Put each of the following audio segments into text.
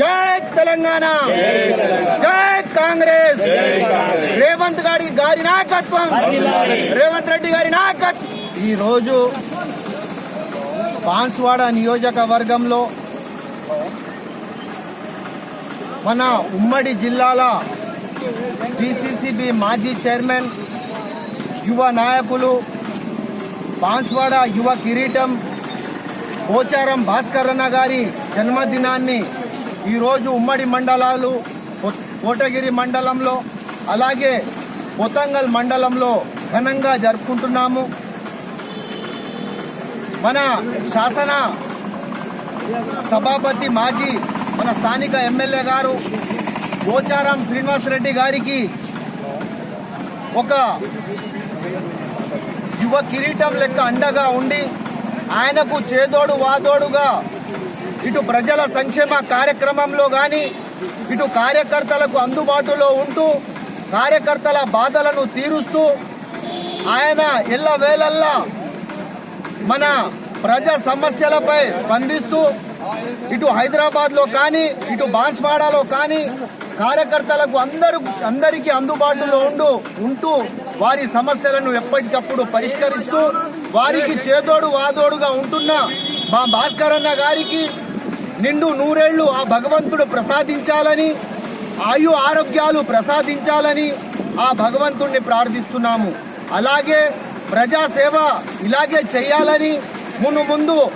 జై తెలంగాణ. జై కాంగ్రెస్. రేవంత్ గారి గారి నాయకత్వం. రేవంత్ రెడ్డి గారి నాయకత్వం. ఈ రోజు బాన్స్వాడ నియోజకవర్గంలో మన ఉమ్మడి జిల్లాల డిసిసిబి మాజీ చైర్మన్ యువ నాయకులు బాన్స్వాడ యువ కిరీటం పోచారం భాస్కరన్న గారి జన్మదినాన్ని ఈరోజు ఉమ్మడి మండలాలు కో- కోటగిరి మండలంలో అలాగే పొతంగల్ మండలంలో ఘనంగా జరుపుకుంటున్నాము. మన శాసన సభాపతి మాజీ మన స్థానిక ఎమ్మెల్యే గారు పోచారం శ్రీనివాసరెడ్డి గారికి ఒక యువ కిరీటం లెక్క అండగా ఉండి ఆయనకు చేదోడు వాదోడుగా. ఇటు ప్రజల సంక్షేమ కార్యక్రమంలో కానీ ఇటు కార్యకర్తలకు అందుబాటులో ఉంటూ కార్యకర్తల బాధలను తీరుస్తూ ఆయన ఎల్లవేళల్లా మన ప్రజా సమస్యలపై స్పందిస్తూ ఇటు హైదరాబాద్లో కానీ ఇటు బాన్స్వాడలో కానీ కార్యకర్తలకు అందరూ అందరికీ అందుబాటులో ఉండు ఉంటూ వారి సమస్యలను ఎప్పటికప్పుడు పరిష్కరిస్తూ వారికి చేదోడు వాదోడుగా ఉంటున్న మా భాస్కరన్న గారికి నిండు నూరేళ్ళు ఆ భగవంతుడు ప్రసాదించాలని ఆయు ఆరోగ్యాలు ప్రసాదించాలని ఆ భగవంతుణ్ణి ప్రార్థిస్తున్నాము. అలాగే ప్రజాసేవ ఇలాగే చేయాలని మును ముందు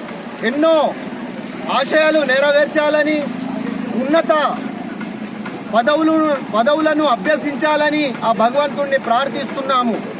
ఎన్నో ఆశయాలు నెరవేర్చాలని ఉన్నత పదవులు పదవులను అభ్యసించాలని ఆ భగవంతుణ్ణి ప్రార్థిస్తున్నాము.